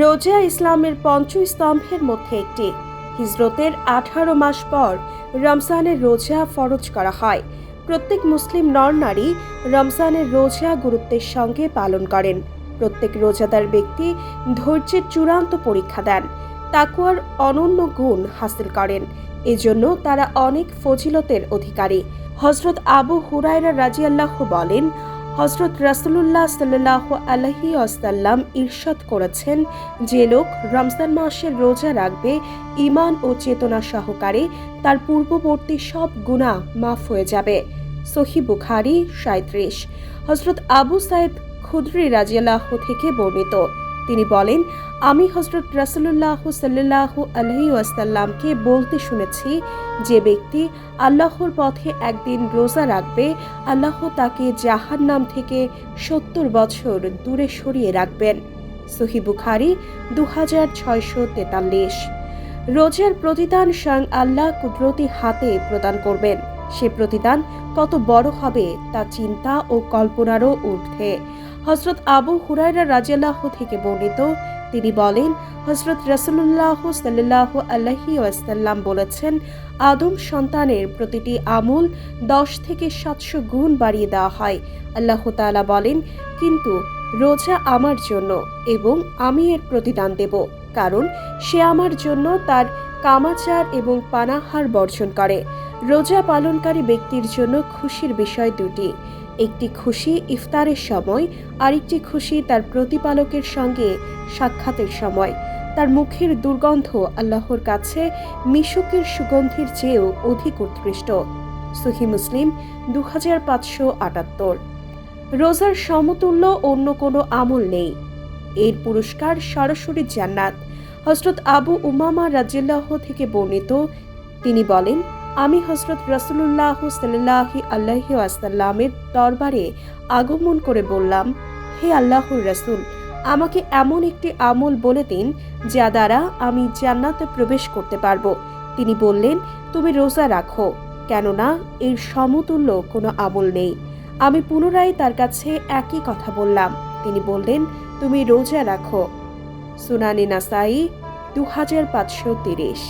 রোজা ইসলামের পঞ্চস্তম্ভের মধ্যে একটি। হিজরতের আঠারো মাস পর রমজানের রোজা ফরজ করা হয়। প্রত্যেক মুসলিম নর নারী রমজানের রোজা গুরুত্বের সঙ্গে পালন করেন। প্রত্যেক রোজাদার ব্যক্তি ধৈর্যের চূড়ান্ত পরীক্ষা দেন, তাকুয়ার অনন্য গুণ হাসিল করেন। এজন্য তারা অনেক ফজিলতের অধিকারী। হজরত আবু হুরায়রা রাজিয়াল্লাহ বলেন হজরত রাসুলুল্লাহ সাল্লাহ আলহি আসাল্লাম ইরশাদ করেছেন যে লোক রমজান মাসের রোজা রাখবে ইমান ও চেতনা সহকারে তার পূর্ববর্তী সব গুণা মাফ হয়ে যাবে। সহি বুখারি সাঁত্রিশ হজরত আবু সাইদ খুদ্রি রাজিয়ালাহ থেকে বর্ণিত। তিনি বলেন, আমি হজরত রাসুলুল্লাহ সাল্লাহ আলহি আসাল্লামকে বলতে শুনেছি যে ব্যক্তি আল্লাহর পথে একদিন রোজা রাখবে, আল্লাহ তাকে জাহান নাম থেকে সত্তর বছর দূরে সরিয়ে রাখবেন। সহি বুখারি দু হাজার ছয়শো তেতাল্লিশ। রোজার প্রতিদান স্বয়ং আল্লাহ কুদরতি হাতে প্রদান করবেন। সে প্রতিদান কত বড় হবে তা চিন্তা ও কল্পনারও ঊর্ধ্বে। হজরত আবু হুরায়রা রাজিয়াল্লাহ থেকে বর্ণিত। তিনি বলেন, হজরত রসুল্লাহ সাল্লাহ আল্লাহি ওয়াসাল্লাম বলেছেন, আদম সন্তানের প্রতিটি আমল দশ থেকে সাতশো গুণ বাড়িয়ে দেওয়া হয়। আল্লাহ তাআলা বলেন, কিন্তু রোজা আমার জন্য এবং আমি এর প্রতিদান দেব, কারণ সে আমার জন্য তার কামাচার এবং পানাহার বর্জন করে। রোজা পালনকারী ব্যক্তির জন্য খুশির বিষয় দুটি। একটি খুশি ইফতারের সময়, আরেকটি খুশি তার প্রতিপালকের সঙ্গে সাক্ষাতের সময়। তার মুখের দুর্গন্ধ আল্লাহর কাছে মিশুকের সুগন্ধির চেয়েও অধিক উৎকৃষ্ট। সুহি মুসলিম দু হাজার পাঁচশো আটাত্তর। রোজার সমতুল্য অন্য কোনো আমল নেই। এর পুরস্কার সরাসরি জান্নাত। হজরত আবু উমামা রাজিল্লাহ থেকে বর্ণিত। তিনি বলেন আমি হজরত রসুল্লাহ সাল্লাহি আল্লাহি আসাল্লামের দরবারে আগমন করে বললাম, হে আল্লাহর রসুল, আমাকে এমন একটি আমল বলে দিন, যা দ্বারা আমি জান্নাতে প্রবেশ করতে পারব। তিনি বললেন, তুমি রোজা রাখো, কেননা এর সমতুল্য কোনো আমল নেই। আমি পুনরায় তার কাছে একই কথা বললাম। তিনি বললেন, তুমি রোজা রাখো। সুনানি নাসাই দু হাজার পাঁচশো তিরিশ।